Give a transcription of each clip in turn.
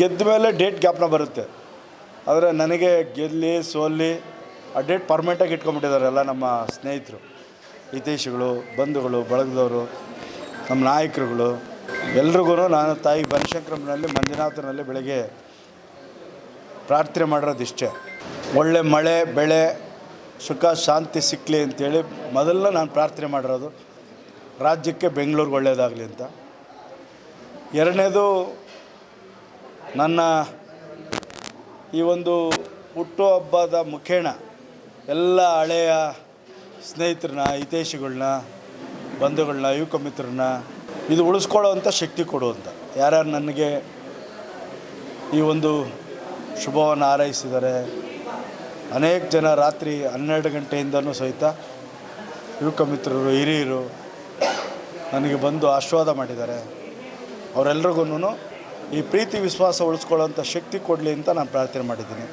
ಗೆದ್ದ ಮೇಲೆ ಡೇಟ್ ಗ್ಯಾಪ್ನ ಬರುತ್ತೆ. ಆದರೆ ನನಗೆ ಗೆಲ್ಲಿ, ಸೋಲಿ, ಆ ಡೇಟ್ ಪರ್ಮನೆಂಟಾಗಿ ಇಟ್ಕೊಂಡ್ಬಿಟ್ಟಿದ್ದಾರೆ ಎಲ್ಲ ನಮ್ಮ ಸ್ನೇಹಿತರು. ಹಿತೈಷಿಗಳು, ಬಂಧುಗಳು, ಬಳಗದವರು, ನಮ್ಮ ನಾಯಕರುಗಳು. ಎಲ್ರಿಗೂ ನಾನು ತಾಯಿ ಬನಶಂಕರಮ್ಮನಲ್ಲಿ ಮಂಜುನಾಥನಲ್ಲಿ ಬೆಳಗ್ಗೆ ಪ್ರಾರ್ಥನೆ ಮಾಡಿರೋದು ಇಷ್ಟೇ. ಒಳ್ಳೆ ಮಳೆ, ಬೆಳೆ, ಸುಖ, ಶಾಂತಿ ಸಿಕ್ಕಲಿ ಅಂತೇಳಿ ಮೊದಲನೇ ನಾನು ಪ್ರಾರ್ಥನೆ ಮಾಡಿರೋದು. ರಾಜ್ಯಕ್ಕೆ ಬೆಂಗಳೂರಿಗೆ ಒಳ್ಳೆಯದಾಗಲಿ ಅಂತ. ಎರಡನೇದು ನನ್ನ ಈ ಒಂದು ಹುಟ್ಟುಹಬ್ಬದ ಮುಖೇಣ ಎಲ್ಲ ಹಳೆಯ ಸ್ನೇಹಿತರನ್ನ ಹಿತೈಷಿಗಳನ್ನ ಬಂಧುಗಳನ್ನ ಯುವಕ ಮಿತ್ರರನ್ನ ಇದು ಉಳಿಸ್ಕೊಳ್ಳೋವಂಥ ಶಕ್ತಿ ಕೊಡುವಂಥ ಯಾರ್ಯಾರು ನನಗೆ ಈ ಒಂದು ಶುಭವನ್ನು ಹಾರೈಸಿದ್ದಾರೆ. ಅನೇಕ ಜನ ರಾತ್ರಿ ಹನ್ನೆರಡು ಗಂಟೆಯಿಂದನೂ ಸಹಿತ ಯುವಕ ಮಿತ್ರರು, ಹಿರಿಯರು ನನಗೆ ಬಂದು ಆಶೀರ್ವಾದ ಮಾಡಿದ್ದಾರೆ. ಅವರೆಲ್ರಿಗೂ ಈ ಪ್ರೀತಿ ವಿಶ್ವಾಸ ಉಳಿಸ್ಕೊಳ್ಳೋಂಥ ಶಕ್ತಿ ಕೊಡಲಿ ಅಂತ ನಾನು ಪ್ರಾರ್ಥನೆ ಮಾಡಿದ್ದೀನಿ.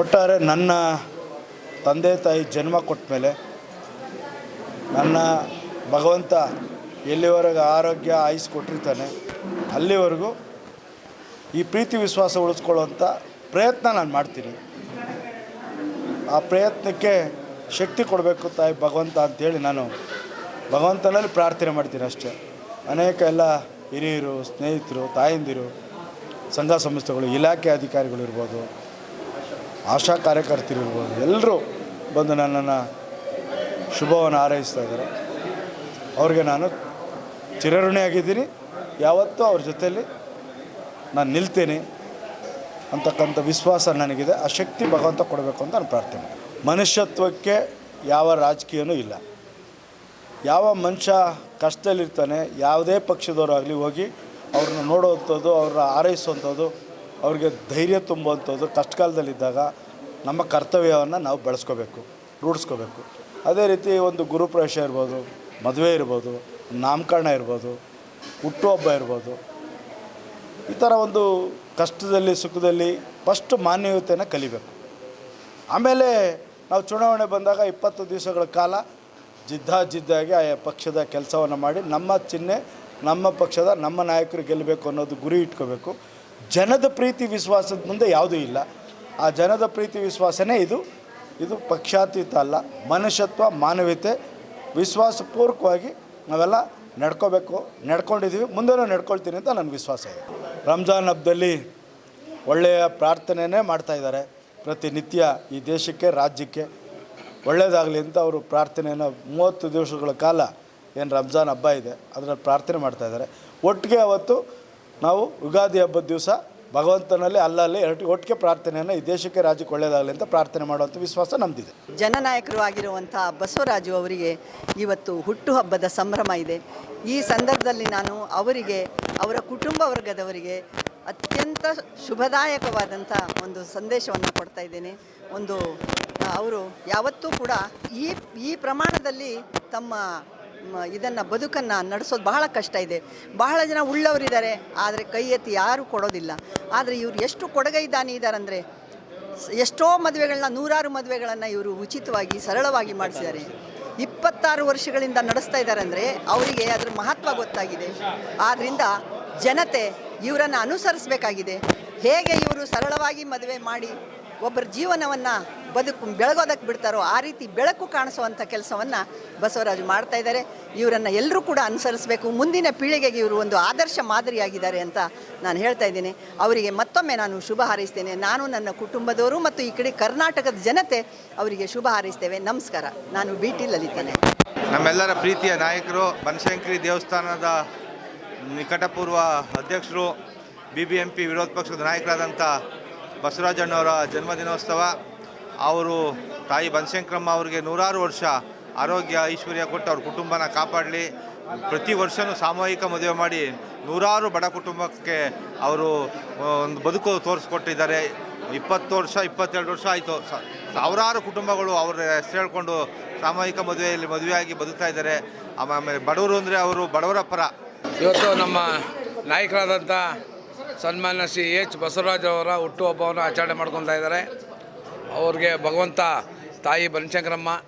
ಒಟ್ಟಾರೆ ನನ್ನ ತಂದೆ ತಾಯಿ ಜನ್ಮ ಕೊಟ್ಟ ಮೇಲೆ ನನ್ನ ಭಗವಂತ ಎಲ್ಲಿವರೆಗೆ ಆರೋಗ್ಯ ಆಯುಸ್ ಕೊಟ್ಟಿರ್ತಾನೆ, ಅಲ್ಲಿವರೆಗೂ ಈ ಪ್ರೀತಿ ವಿಶ್ವಾಸ ಉಳಿಸ್ಕೊಳ್ಳೋಂಥ ಪ್ರಯತ್ನ ನಾನು ಮಾಡ್ತೀನಿ. ಆ ಪ್ರಯತ್ನಕ್ಕೆ ಶಕ್ತಿ ಕೊಡಬೇಕು ತಾಯಿ ಭಗವಂತ ಅಂತೇಳಿ ನಾನು ಭಗವಂತನಲ್ಲಿ ಪ್ರಾರ್ಥನೆ ಮಾಡ್ತೀನಿ ಅಷ್ಟೇ. ಅನೇಕ ಎಲ್ಲ ಹಿರಿಯರು, ಸ್ನೇಹಿತರು, ತಾಯಂದಿರು ಸಂಘ ಸಂಸ್ಥೆಗಳು, ಇಲಾಖೆ ಅಧಿಕಾರಿಗಳು ಇರ್ಬೋದು, ಆಶಾ ಕಾರ್ಯಕರ್ತರು ಇರ್ಬೋದು ಎಲ್ಲರೂ ಬಂದು ನನ್ನನ್ನು ಶುಭವನ್ನು ಹಾರೈಸ್ತಾ ಇದ್ದಾರೆ. ಅವ್ರಿಗೆ ನಾನು ಚಿರಋಣಿಯಾಗಿದ್ದೀನಿ. ಯಾವತ್ತೂ ಅವ್ರ ಜೊತೆಯಲ್ಲಿ ನಾನು ನಿಲ್ತೇನೆ ಅಂತಕ್ಕಂಥ ವಿಶ್ವಾಸ ನನಗಿದೆ. ಆ ಶಕ್ತಿ ಭಗವಂತ ಕೊಡಬೇಕು ಅಂತ ನಾನು ಪ್ರಾರ್ಥನೆ. ಮನುಷ್ಯತ್ವಕ್ಕೆ ಯಾವ ರಾಜಕೀಯನೂ ಇಲ್ಲ. ಯಾವ ಮನುಷ್ಯ ಕಷ್ಟದಲ್ಲಿರ್ತಾನೆ, ಯಾವುದೇ ಪಕ್ಷದವರಾಗಲಿ ಹೋಗಿ ಅವ್ರನ್ನ ನೋಡುವಂಥದ್ದು ಅವ್ರನ್ನ ಆರೈಸುವಂಥದ್ದು ಅವ್ರಿಗೆ ಧೈರ್ಯ ತುಂಬುವಂಥದ್ದು ಕಷ್ಟಕಾಲದಲ್ಲಿದ್ದಾಗ ನಮ್ಮ ಕರ್ತವ್ಯವನ್ನು ನಾವು ಬೆಳೆಸ್ಕೋಬೇಕು, ರೂಢಿಸ್ಕೋಬೇಕು. ಅದೇ ರೀತಿ ಒಂದು ಗುರುಪ್ರವೇಶ ಇರ್ಬೋದು, ಮದುವೆ ಇರ್ಬೋದು, ನಾಮಕರಣ ಇರ್ಬೋದು, ಹುಟ್ಟುಹಬ್ಬ ಇರ್ಬೋದು. ಈ ಥರ ಒಂದು ಕಷ್ಟದಲ್ಲಿ, ಸುಖದಲ್ಲಿ ಫಸ್ಟ್ ಮಾನವೀಯತೆಯನ್ನು ಕಲಿಬೇಕು. ಆಮೇಲೆ ನಾವು ಚುನಾವಣೆ ಬಂದಾಗ ಇಪ್ಪತ್ತು ದಿವಸಗಳ ಕಾಲ ಜಿದ್ದಾಜಿದ್ದಾಗಿ ಆ ಪಕ್ಷದ ಕೆಲಸವನ್ನು ಮಾಡಿ ನಮ್ಮ ಚಿಹ್ನೆ ನಮ್ಮ ಪಕ್ಷದ ನಮ್ಮ ನಾಯಕರು ಗೆಲ್ಲಬೇಕು ಅನ್ನೋದು ಗುರಿ ಇಟ್ಕೋಬೇಕು. ಜನದ ಪ್ರೀತಿ ವಿಶ್ವಾಸದ ಮುಂದೆ ಯಾವುದೂ ಇಲ್ಲ. ಆ ಜನದ ಪ್ರೀತಿ ವಿಶ್ವಾಸನೇ ಇದು. ಇದು ಪಕ್ಷಾತೀತ ಅಲ್ಲ. ಮನುಷ್ಯತ್ವ, ಮಾನವೀಯತೆ, ವಿಶ್ವಾಸಪೂರ್ವಕವಾಗಿ ನಾವೆಲ್ಲ ನಡ್ಕೋಬೇಕು. ನಡ್ಕೊಂಡಿದ್ದೀವಿ ಮುಂದೆನೂ ನಡ್ಕೊಳ್ತೀನಿ ಅಂತ ನನ್ನ ವಿಶ್ವಾಸ ಇದೆ. ರಂಜಾನ್ ಹಬ್ಬದಲ್ಲಿ ಒಳ್ಳೆಯ ಪ್ರಾರ್ಥನೆಯೇ ಮಾಡ್ತಾಯಿದ್ದಾರೆ ಪ್ರತಿನಿತ್ಯ ಈ ದೇಶಕ್ಕೆ, ರಾಜ್ಯಕ್ಕೆ ಒಳ್ಳೆಯದಾಗಲಿ ಅಂತ ಅವರು ಪ್ರಾರ್ಥನೆಯನ್ನು ಮೂವತ್ತು ದಿವಸಗಳ ಕಾಲ ಏನು ರಂಜಾನ್ ಹಬ್ಬ ಇದೆ, ಅದರಲ್ಲಿ ಪ್ರಾರ್ಥನೆ ಮಾಡ್ತಾಯಿದ್ದಾರೆ ಒಟ್ಟಿಗೆ ಅವತ್ತು ನಾವು ಯುಗಾದಿ ಹಬ್ಬದ ದಿವಸ ಭಗವಂತನಲ್ಲಿ ಅಲ್ಲಲ್ಲಿ ಎರಡು ಒಟ್ಟಿಗೆ ಪ್ರಾರ್ಥನೆಯನ್ನು ಈ ದೇಶಕ್ಕೆ ರಾಜ್ಯಕ್ಕೆ ಒಳ್ಳೆಯದಾಗಲಿ ಅಂತ ಪ್ರಾರ್ಥನೆ ಮಾಡುವಂಥ ವಿಶ್ವಾಸ ನಮ್ಮದಿದೆ ಜನನಾಯಕರು ಆಗಿರುವಂಥ ಬಸವರಾಜು ಅವರಿಗೆ ಇವತ್ತು ಹುಟ್ಟುಹಬ್ಬದ ಸಂಭ್ರಮ ಇದೆ. ಈ ಸಂದರ್ಭದಲ್ಲಿ ನಾನು ಅವರಿಗೆ, ಅವರ ಕುಟುಂಬ ವರ್ಗದವರಿಗೆ ಅತ್ಯಂತ ಶುಭದಾಯಕವಾದಂಥ ಒಂದು ಸಂದೇಶವನ್ನು ಕೊಡ್ತಾ ಇದ್ದೇನೆ. ಒಂದು, ಅವರು ಯಾವತ್ತೂ ಕೂಡ ಈ ಈ ಪ್ರಮಾಣದಲ್ಲಿ ತಮ್ಮ ಇದನ್ನು ಬದುಕನ್ನು ನಡೆಸೋದು ಬಹಳ ಕಷ್ಟ ಇದೆ. ಬಹಳ ಜನ ಉಳ್ಳವರಿದ್ದಾರೆ, ಆದರೆ ಕೈ ಎತ್ತಿ ಯಾರೂ ಕೊಡೋದಿಲ್ಲ. ಆದರೆ ಇವರು ಎಷ್ಟು ಕೊಡಗೈದಾನಿ ಇದ್ದಾರಂದರೆ ಸ್- ಎಷ್ಟೋ ಮದುವೆಗಳನ್ನ ನೂರಾರು ಮದುವೆಗಳನ್ನು ಇವರು ಉಚಿತವಾಗಿ, ಸರಳವಾಗಿ ಮಾಡಿಸಿದ್ದಾರೆ. ಇಪ್ಪತ್ತಾರು ವರ್ಷಗಳಿಂದ ನಡೆಸ್ತಾ ಇದ್ದಾರೆ ಅಂದರೆ ಅವರಿಗೆ ಅದರ ಮಹತ್ವ ಗೊತ್ತಾಗಿದೆ. ಆದ್ದರಿಂದ ಜನತೆ ಇವರನ್ನು ಅನುಸರಿಸಬೇಕಾಗಿದೆ. ಹೇಗೆ ಇವರು ಸರಳವಾಗಿ ಮದುವೆ ಮಾಡಿ ಒಬ್ಬರ ಜೀವನವನ್ನು ಬದುಕು ಬೆಳಗೋದಕ್ಕೆ ಬಿಡ್ತಾರೋ ಆ ರೀತಿ ಬೆಳಕು ಕಾಣಿಸುವಂಥ ಕೆಲಸವನ್ನು ಬಸವರಾಜು ಮಾಡ್ತಾ ಇದ್ದಾರೆ. ಇವರನ್ನು ಎಲ್ಲರೂ ಕೂಡ ಅನುಸರಿಸಬೇಕು. ಮುಂದಿನ ಪೀಳಿಗೆಗೆ ಇವರು ಒಂದು ಆದರ್ಶ ಮಾದರಿಯಾಗಿದ್ದಾರೆ ಅಂತ ನಾನು ಹೇಳ್ತಾ ಇದ್ದೀನಿ. ಅವರಿಗೆ ಮತ್ತೊಮ್ಮೆ ನಾನು ಶುಭ ಹಾರೈಸ್ತೇನೆ. ನಾನು ನನ್ನ ಕುಟುಂಬದವರು ಮತ್ತು ಈ ಕಡೆ ಕರ್ನಾಟಕದ ಜನತೆ ಅವರಿಗೆ ಶುಭ ಹಾರೈಸ್ತೇವೆ. ನಮಸ್ಕಾರ. ನಾನು ಬಿ ಟಿ ಲಲಿತೇನೆ. ನಮ್ಮೆಲ್ಲರ ಪ್ರೀತಿಯ ನಾಯಕರು, ಬನಶಂಕರಿ ದೇವಸ್ಥಾನದ ನಿಕಟಪೂರ್ವ ಅಧ್ಯಕ್ಷರು, ಬಿ ಬಿ ಎಂ ಪಿ ವಿರೋಧ ಪಕ್ಷದ ನಾಯಕರಾದಂಥ ಬಸವರಾಜಣ್ಣವರ ಜನ್ಮದಿನೋತ್ಸವ. ಅವರು ತಾಯಿ ಬನಶಂಕರಮ್ಮ ಅವರಿಗೆ ನೂರಾರು ವರ್ಷ ಆರೋಗ್ಯ ಐಶ್ವರ್ಯ ಕೊಟ್ಟು ಅವ್ರ ಕುಟುಂಬನ ಕಾಪಾಡಲಿ. ಪ್ರತಿ ವರ್ಷವೂ ಸಾಮೂಹಿಕ ಮದುವೆ ಮಾಡಿ ನೂರಾರು ಬಡ ಕುಟುಂಬಕ್ಕೆ ಅವರು ಒಂದು ಬದುಕು ತೋರಿಸ್ಕೊಟ್ಟಿದ್ದಾರೆ. ಇಪ್ಪತ್ತು ವರ್ಷ, ಇಪ್ಪತ್ತೆರಡು ವರ್ಷ ಆಯಿತು. ಸಾವಿರಾರು ಕುಟುಂಬಗಳು ಅವರ ಹೆಸರು ಹೇಳ್ಕೊಂಡು ಸಾಮೂಹಿಕ ಮದುವೆಯಲ್ಲಿ ಮದುವೆಯಾಗಿ ಬದುಕ್ತಾ ಇದ್ದಾರೆ. ಆಮೇಲೆ ಬಡವರು ಅಂದರೆ ಅವರು ಬಡವರ ಪರ. ಇವತ್ತು ನಮ್ಮ ನಾಯಕರಾದಂಥ ಸನ್ಮಾನ್ಯ ಶ್ರೀ ಎಚ್ ಬಸವರಾಜ್ ಅವರ ಹುಟ್ಟುಹಬ್ಬವನ್ನು ಆಚರಣೆ ಮಾಡ್ಕೊತಾ ಇದ್ದಾರೆ. ಅವ್ರಿಗೆ ಭಗವಂತ, ತಾಯಿ ಬನಶಂಕರಮ್ಮ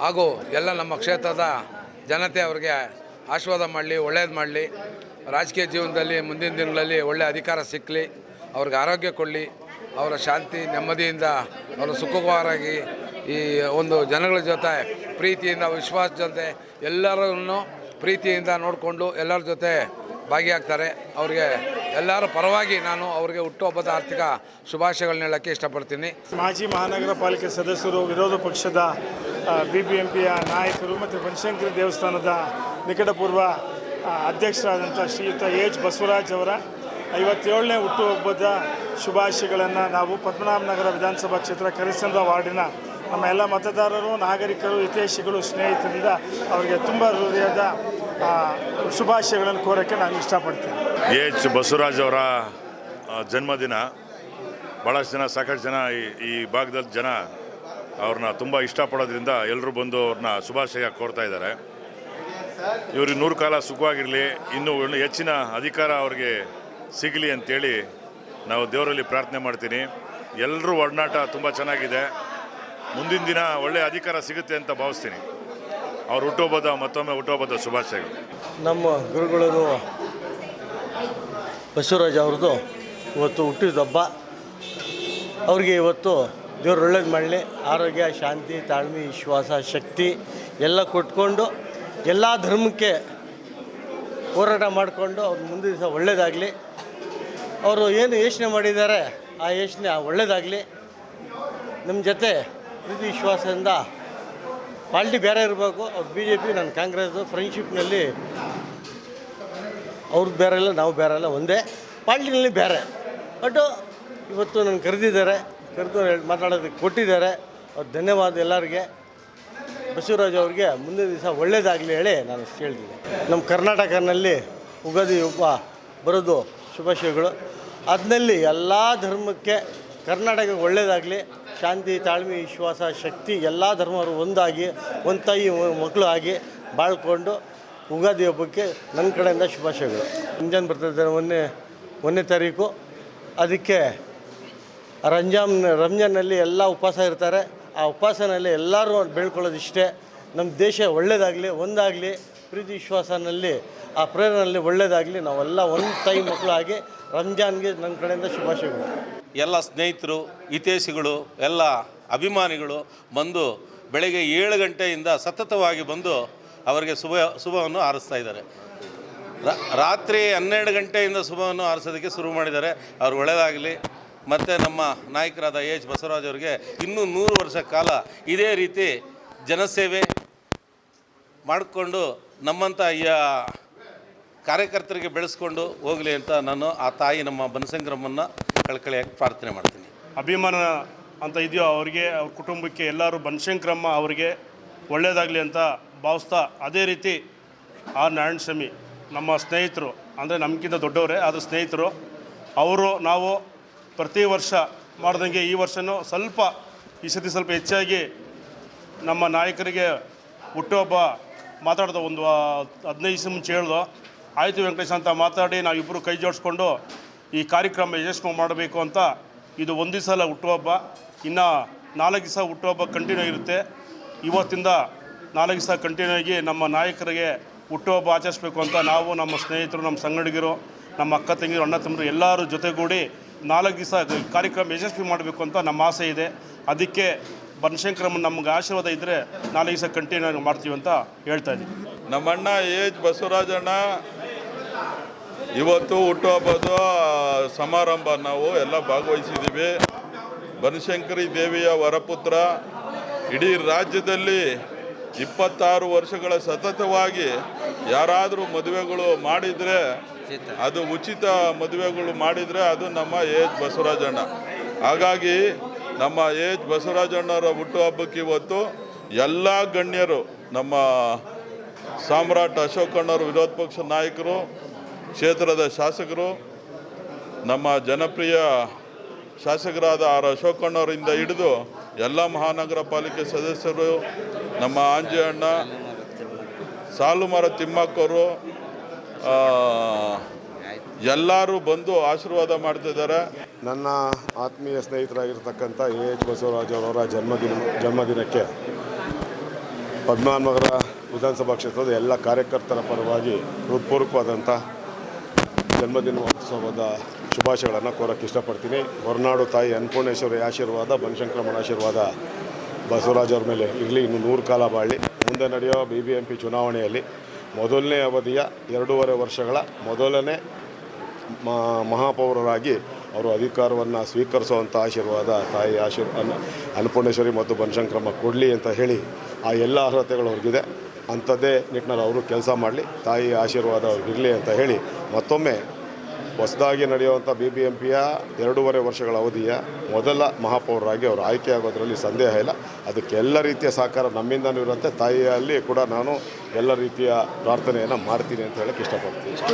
ಹಾಗೂ ಎಲ್ಲ ನಮ್ಮ ಕ್ಷೇತ್ರದ ಜನತೆ ಅವ್ರಿಗೆ ಆಶೀರ್ವಾದ ಮಾಡಲಿ, ಒಳ್ಳೇದು ಮಾಡಲಿ. ರಾಜಕೀಯ ಜೀವನದಲ್ಲಿ ಮುಂದಿನ ದಿನಗಳಲ್ಲಿ ಒಳ್ಳೆಯ ಅಧಿಕಾರ ಸಿಕ್ಕಲಿ ಅವ್ರಿಗೆ ಆರೋಗ್ಯ ಕೊಡಲಿ, ಅವರ ಶಾಂತಿ, ನೆಮ್ಮದಿಯಿಂದ ಅವರು ಸುಖಕರವಾಗಿ ಈ ಒಂದು ಜನಗಳ ಜೊತೆ, ಪ್ರೀತಿಯಿಂದ ವಿಶ್ವಾಸ ಜೊತೆ ಎಲ್ಲರನ್ನು ಪ್ರೀತಿಯಿಂದ ನೋಡಿಕೊಂಡು ಎಲ್ಲರ ಜೊತೆ ಭಾಗಿಯಾಗ್ತಾರೆ. ಅವರಿಗೆ ಎಲ್ಲರ ಪರವಾಗಿ ನಾನು ಅವರಿಗೆ ಹುಟ್ಟುಹಬ್ಬದ ಆರ್ಥಿಕ ಶುಭಾಶಯಗಳನ್ನ ಹೇಳೋಕ್ಕೆ ಇಷ್ಟಪಡ್ತೀನಿ. ಮಾಜಿ ಮಹಾನಗರ ಪಾಲಿಕೆ ಸದಸ್ಯರು, ವಿರೋಧ ಪಕ್ಷದ ಬಿ ಬಿ ಎಂ ಪಿಯ ನಾಯಕರು ಮತ್ತು ಬನಶಂಕರಿ ದೇವಸ್ಥಾನದ ನಿಕಟಪೂರ್ವ ಅಧ್ಯಕ್ಷರಾದಂಥ ಶ್ರೀಯುತ ಎಚ್ ಬಸವರಾಜ್ ಅವರ ಐವತ್ತೇಳನೇ ಹುಟ್ಟುಹಬ್ಬದ ಶುಭಾಶಯಗಳನ್ನು ನಾವು ಪದ್ಮನಾಭನಗರ ವಿಧಾನಸಭಾ ಕ್ಷೇತ್ರ ಕರಿಸಂದ ವಾರ್ಡಿನ ನಮ್ಮ ಎಲ್ಲ ಮತದಾರರು, ನಾಗರಿಕರು, ಹಿತೈಷಿಗಳು ಸ್ನೇಹಿತರಿಂದ ಅವರಿಗೆ ತುಂಬ ಹೃದಯದ ಶುಭಾಶಯಗಳನ್ನು ಕೋರೋಕ್ಕೆ ನಾನು ಇಷ್ಟಪಡ್ತೀನಿ. ಎಚ್ ಬಸವರಾಜ್ ಅವರ ಜನ್ಮದಿನ. ಭಾಳಷ್ಟು ಜನ, ಸಾಕಷ್ಟು ಜನ ಈ ಈ ಭಾಗದಲ್ಲಿ ಜನ ಅವ್ರನ್ನ ತುಂಬ ಇಷ್ಟಪಡೋದ್ರಿಂದ ಎಲ್ಲರೂ ಬಂದು ಅವ್ರನ್ನ ಶುಭಾಶಯ ಕೋರ್ತಾ ಇದ್ದಾರೆ. ಇವ್ರಿಗೆ ನೂರು ಕಾಲ ಸುಖವಾಗಿರಲಿ, ಇನ್ನೂ ಹೆಚ್ಚಿನ ಅಧಿಕಾರ ಅವ್ರಿಗೆ ಸಿಗಲಿ ಅಂತೇಳಿ ನಾವು ದೇವರಲ್ಲಿ ಪ್ರಾರ್ಥನೆ ಮಾಡ್ತೀನಿ. ಎಲ್ಲರೂ ಒಡನಾಟ ತುಂಬ ಚೆನ್ನಾಗಿದೆ. ಮುಂದಿನ ದಿನ ಒಳ್ಳೆಯ ಅಧಿಕಾರ ಸಿಗುತ್ತೆ ಅಂತ ಭಾವಿಸ್ತೀನಿ. ಅವ್ರು ಹುಟ್ಟೋಬೋದ ಮತ್ತೊಮ್ಮೆ ಹುಟ್ಟೋಬೋದ ಶುಭಾಶಯಗಳು. ನಮ್ಮ ಗುರುಗಳರು ಬಸವರಾಜ್ ಅವ್ರದ್ದು ಇವತ್ತು ಹುಟ್ಟಿದ ಹಬ್ಬ. ಅವ್ರಿಗೆ ಇವತ್ತು ದೇವ್ರು ಒಳ್ಳೇದು ಮಾಡಲಿ. ಆರೋಗ್ಯ, ಶಾಂತಿ, ತಾಳ್ಮೆ, ವಿಶ್ವಾಸ, ಶಕ್ತಿ ಎಲ್ಲ ಕೊಟ್ಕೊಂಡು ಎಲ್ಲ ಧರ್ಮಕ್ಕೆ ಹೋರಾಟ ಮಾಡಿಕೊಂಡು ಅವ್ರ ಮುಂದಿನ ದಿವಸ ಒಳ್ಳೇದಾಗಲಿ. ಅವರು ಏನು ಯೋಚನೆ ಮಾಡಿದ್ದಾರೆ ಆ ಯೋಚನೆ ಒಳ್ಳೇದಾಗಲಿ. ನಮ್ಮ ಜೊತೆ ಪ್ರೀತಿ, ವಿಶ್ವಾಸದಿಂದ ಪಾಲ್ಟಿ ಬೇರೆ ಇರಬೇಕು. ಅವ್ರು ಬಿ ಜೆ ಪಿ ನಾನು ಕಾಂಗ್ರೆಸ್ ಫ್ರೆಂಡ್ಶಿಪ್ನಲ್ಲಿ ಅವ್ರು ಬೇರೆ ಇಲ್ಲ, ನಾವು ಬೇರೆ ಇಲ್ಲ, ಒಂದೇ. ಪಾರ್ಟಿನಲ್ಲಿ ಬೇರೆ. ಬಟ್ ಇವತ್ತು ನನ್ನ ಕರೆದಿದ್ದಾರೆ, ಕರೆದು ಮಾತಾಡೋದಕ್ಕೆ ಕೊಟ್ಟಿದ್ದಾರೆ. ಅವ್ರು ಧನ್ಯವಾದ ಎಲ್ಲರಿಗೆ. ಬಸವರಾಜ್ ಅವ್ರಿಗೆ ಮುಂದಿನ ದಿವಸ ಒಳ್ಳೇದಾಗಲಿ ಹೇಳಿ ನಾನು ಹೇಳ್ತೀನಿ ನಮ್ಮ ಕರ್ನಾಟಕನಲ್ಲಿ ಉಗಾದಿ ಹಬ್ಬ ಬರೋದು ಶುಭಾಶಯಗಳು. ಅದನಲ್ಲಿ ಎಲ್ಲ ಧರ್ಮಕ್ಕೆ ಕರ್ನಾಟಕ ಒಳ್ಳೇದಾಗಲಿ. ಶಾಂತಿ, ತಾಳ್ಮೆ, ವಿಶ್ವಾಸ, ಶಕ್ತಿ ಎಲ್ಲ ಧರ್ಮವರು ಒಂದಾಗಿ, ಒಂದು ತಾಯಿ, ಮಕ್ಕಳು ಆಗಿ ಬಾಳ್ಕೊಂಡು ಉಗಾದಿ ಹಬ್ಬಕ್ಕೆ ನನ್ನ ಕಡೆಯಿಂದ ಶುಭಾಶಯಗಳು. ರಂಜಾನ್ ಬರ್ತದೆ ಮೊನ್ನೆ ಒಂದನೇ ತಾರೀಕು. ಅದಕ್ಕೆ ರಂಜಾನ್ ರಂಜಾನಲ್ಲಿ ಎಲ್ಲ ಉಪವಾಸ ಇರ್ತಾರೆ. ಆ ಉಪವಾಸನಲ್ಲಿ ಎಲ್ಲರೂ ಬೆಳ್ಕೊಳ್ಳೋದು ಇಷ್ಟೇ ನಮ್ಮ ದೇಶ ಒಳ್ಳೆಯದಾಗಲಿ ಒಂದಾಗಲಿ, ಪ್ರೀತಿ ವಿಶ್ವಾಸನಲ್ಲಿ, ಆ ಪ್ರೇರಣೆಯಲ್ಲಿ ಒಳ್ಳೇದಾಗಲಿ, ನಾವೆಲ್ಲ ಒಂದು ತಾಯಿ ಮಕ್ಕಳು ಆಗಿ ರಂಜಾನ್ಗೆ ನನ್ನ ಕಡೆಯಿಂದ ಶುಭಾಶಯಗಳು. ಎಲ್ಲ ಸ್ನೇಹಿತರು ಹಿತೇಶಿಗಳು ಎಲ್ಲ ಅಭಿಮಾನಿಗಳು ಬಂದು ಬೆಳಗ್ಗೆ ಏಳು ಗಂಟೆಯಿಂದ ಸತತವಾಗಿ ಬಂದು ಅವರಿಗೆ ಶುಭ, ಶುಭವನ್ನು ಹಾರಿಸ್ತಾ ಇದ್ದಾರೆ. ರಾತ್ರಿ ಹನ್ನೆರಡು ಗಂಟೆಯಿಂದ ಶುಭವನ್ನು ಹಾರಿಸೋದಕ್ಕೆ ಶುರು ಮಾಡಿದ್ದಾರೆ. ಅವ್ರು ಒಳ್ಳೆಯದಾಗಲಿ ಮತ್ತು ನಮ್ಮ ನಾಯಕರಾದ ಎಚ್ ಬಸವರಾಜ್ ಅವರಿಗೆ ಇನ್ನೂ ನೂರು ವರ್ಷ ಕಾಲ ಇದೇ ರೀತಿ ಜನಸೇವೆ ಮಾಡಿಕೊಂಡು ನಮ್ಮಂಥ ಕಾರ್ಯಕರ್ತರಿಗೆ ಬೆಳೆಸ್ಕೊಂಡು ಹೋಗಲಿ ಅಂತ ನಾನು ಆ ತಾಯಿ ನಮ್ಮ ಬನಸಂಗ್ರಮನ್ನು ಕಳ್ಕಳಿಯಾಗಿ ಪ್ರಾರ್ಥನೆ ಮಾಡ್ತೀನಿ. ಅಭಿಮಾನ ಅಂತ ಇದೆಯೋ ಅವರಿಗೆ, ಅವ್ರ ಕುಟುಂಬಕ್ಕೆ ಎಲ್ಲರೂ ಬನಶಂಕರಮ್ಮ ಅವರಿಗೆ ಒಳ್ಳೆಯದಾಗಲಿ ಅಂತ ಭಾವಿಸ್ತಾ ಅದೇ ರೀತಿ ಆರ್ ನಾರಾಯಣ ಸ್ವಾಮಿ ನಮ್ಮ ಸ್ನೇಹಿತರು, ಅಂದರೆ ನಮಗಿಂತ ದೊಡ್ಡವರೇ ಆದ ಸ್ನೇಹಿತರು, ಅವರು ನಾವು ಪ್ರತಿ ವರ್ಷ ಮಾಡ್ದಂಗೆ ಈ ವರ್ಷವೂ ಸ್ವಲ್ಪ, ಈ ಸತಿ ಸ್ವಲ್ಪ ಹೆಚ್ಚಾಗಿ ನಮ್ಮ ನಾಯಕರಿಗೆ ಹುಟ್ಟುಹಬ್ಬ ಮಾತಾಡ್ದೋ ಒಂದು ಹದಿನೈದು ದಿವಸ ಮುಂಚೆ ಹೇಳ್ದು, ಆಯಿತು ವೆಂಕಟೇಶ್ ಅಂತ ಮಾತಾಡಿ ನಾವಿಬ್ಬರು ಕೈ ಜೋಡಿಸ್ಕೊಂಡು ಈ ಕಾರ್ಯಕ್ರಮ ಯಶಸ್ವಿ ಮಾಡಬೇಕು ಅಂತ ಇದು ಒಂದು ಅಲ್ಲ ಹುಟ್ಟುಹಬ್ಬ, ಇನ್ನು ನಾಲ್ಕು ದಿವಸ ಹುಟ್ಟುಹಬ್ಬ ಕಂಟಿನ್ಯೂ ಇರುತ್ತೆ. ಇವತ್ತಿಂದ ನಾಲ್ಕು ದಿವಸ ಕಂಟಿನ್ಯೂ ಆಗಿ ನಮ್ಮ ನಾಯಕರಿಗೆ ಹುಟ್ಟುಹಬ್ಬ ಆಚರಿಸ್ಬೇಕು ಅಂತ ನಾವು ನಮ್ಮ ಸ್ನೇಹಿತರು, ನಮ್ಮ ಸಂಗಡಿಗರು, ನಮ್ಮ ಅಕ್ಕ ತಂಗಿರು ಅಣ್ಣ ತಮ್ಮರು ಎಲ್ಲರೂ ಜೊತೆಗೂಡಿ ನಾಲ್ಕು ದಿವಸ ಕಾರ್ಯಕ್ರಮ ಯಶಸ್ವಿ ಮಾಡಬೇಕು ಅಂತ ನಮ್ಮ ಆಸೆ ಇದೆ. ಅದಕ್ಕೆ ಬನಶಂಕರಮ್ಮ ನಮ್ಗೆ ಆಶೀರ್ವಾದ ಇದ್ದರೆ ನಾಲ್ಕು ದಿವಸ ಕಂಟಿನ್ಯೂ ಮಾಡ್ತೀವಿ ಅಂತ ಹೇಳ್ತಾ ಇದ್ದೀವಿ ನಮ್ಮಣ್ಣ ಏಜ್ ಬಸವರಾಜಣ್ಣ, ಇವತ್ತು ಹುಟ್ಟುಹಬ್ಬದ ಸಮಾರಂಭ ನಾವು ಎಲ್ಲ ಭಾಗವಹಿಸಿದ್ದೀವಿ. ಬನಶಂಕರಿ ದೇವಿಯ ವರಪುತ್ರ ಇಡೀ ರಾಜ್ಯದಲ್ಲಿ ಇಪ್ಪತ್ತಾರು ವರ್ಷಗಳ ಸತತವಾಗಿ ಯಾರಾದರೂ ಮದುವೆಗಳು ಮಾಡಿದರೆ ಅದು ಉಚಿತ ಮದುವೆಗಳು ಮಾಡಿದರೆ ಅದು ನಮ್ಮ ಎಚ್ ಬಸವರಾಜಣ್ಣ ಹಾಗಾಗಿ ನಮ್ಮ ಎಚ್ ಬಸವರಾಜಣ್ಣರ ಹುಟ್ಟುಹಬ್ಬಕ್ಕೆ ಇವತ್ತು ಎಲ್ಲ ಗಣ್ಯರು ನಮ್ಮ ಸಾಮ್ರಾಟ್ ಅಶೋಕಣ್ಣರು ವಿರೋಧ ಪಕ್ಷ ನಾಯಕರು ಕ್ಷೇತ್ರದ ಶಾಸಕರು ನಮ್ಮ ಜನಪ್ರಿಯ ಶಾಸಕರಾದ ಆರ್ ಅಶೋಕಣ್ಣವರಿಂದ ಹಿಡಿದು ಎಲ್ಲ ಮಹಾನಗರ ಪಾಲಿಕೆ ಸದಸ್ಯರು ನಮ್ಮ ಆಂಜಯಣ್ಣ ಸಾಲುಮರ ತಿಮ್ಮಕ್ಕವರು ಆ, ಎಲ್ಲರೂ ಬಂದು ಆಶೀರ್ವಾದ ಮಾಡ್ತಿದ್ದಾರೆ. ನನ್ನ ಆತ್ಮೀಯ ಸ್ನೇಹಿತರಾಗಿರ್ತಕ್ಕಂಥ ಎ ಎಚ್ ಬಸವರಾಜ್ ಅವರ ಜನ್ಮದಿನ ಜನ್ಮದಿನಕ್ಕೆ ಪದ್ಮನಗರ ವಿಧಾನಸಭಾ ಕ್ಷೇತ್ರದ ಎಲ್ಲ ಕಾರ್ಯಕರ್ತರ ಪರವಾಗಿ ಹೃತ್ಪೂರ್ವಕವಾದಂಥ ಜನ್ಮದಿನೋತ್ಸವದ ಶುಭಾಶಯಗಳನ್ನು ಕೋರಕ್ಕೆ ಇಷ್ಟಪಡ್ತೀನಿ. ಹೊರನಾಡು ತಾಯಿ ಅನ್ನಪೂರ್ಣೇಶ್ವರಿ ಆಶೀರ್ವಾದ, ಬನಶಂಕರಮ್ಮನ ಆಶೀರ್ವಾದ ಬಸವರಾಜ್ ಅವ್ರ ಮೇಲೆ ಇರಲಿ, ಇನ್ನು ನೂರು ಕಾಲ ಬಾಳಿ ಮುಂದೆ ನಡೆಯೋ ಬಿ ಬಿ ಎಂ ಪಿ ಚುನಾವಣೆಯಲ್ಲಿ ಮೊದಲನೇ ಅವಧಿಯ ಎರಡೂವರೆ ವರ್ಷಗಳ ಮೊದಲನೇ ಮಹಾಪೌರರಾಗಿ ಅವರು ಅಧಿಕಾರವನ್ನು ಸ್ವೀಕರಿಸುವಂಥ ಆಶೀರ್ವಾದ ತಾಯಿ ಆಶೀರ್, ಅನ್ನ, ಅನ್ನಪೂರ್ಣೇಶ್ವರಿ ಮತ್ತು ಬನಶಂಕರಮ್ಮ ಕೊಡಲಿ ಅಂತ ಹೇಳಿ ಆ ಎಲ್ಲ ಅರ್ಹತೆಗಳು ಅವ್ರಿಗಿದೆ. ಅಂಥದ್ದೇ ನಿಟ್ಟಿನಲ್ಲಿ ಅವರು ಕೆಲಸ ಮಾಡಲಿ, ತಾಯಿ ಆಶೀರ್ವಾದ ಅವ್ರಿಗಿರಲಿ ಅಂತ ಹೇಳಿ ಮತ್ತೊಮ್ಮೆ ಹೊಸದಾಗಿ ನಡೆಯುವಂಥ ಬಿ ಬಿ ಎಂ ಪಿಯ ಎರಡೂವರೆ ವರ್ಷಗಳ ಅವಧಿಯ ಮೊದಲ ಮಹಾಪೌರರಾಗಿ ಅವರು ಆಯ್ಕೆಯಾಗೋದ್ರಲ್ಲಿ ಸಂದೇಹ ಇಲ್ಲ. ಅದಕ್ಕೆ ಎಲ್ಲ ರೀತಿಯ ಸಹಕಾರ ನಮ್ಮಿಂದನೂ ಇರುತ್ತೆ. ತಾಯಿಯಲ್ಲಿ ಕೂಡ ನಾನು ಎಲ್ಲ ರೀತಿಯ ಪ್ರಾರ್ಥನೆಯನ್ನು ಮಾಡ್ತೀನಿ ಅಂತ ಹೇಳಕ್ಕೆ ಇಷ್ಟಪಡ್ತೀನಿ.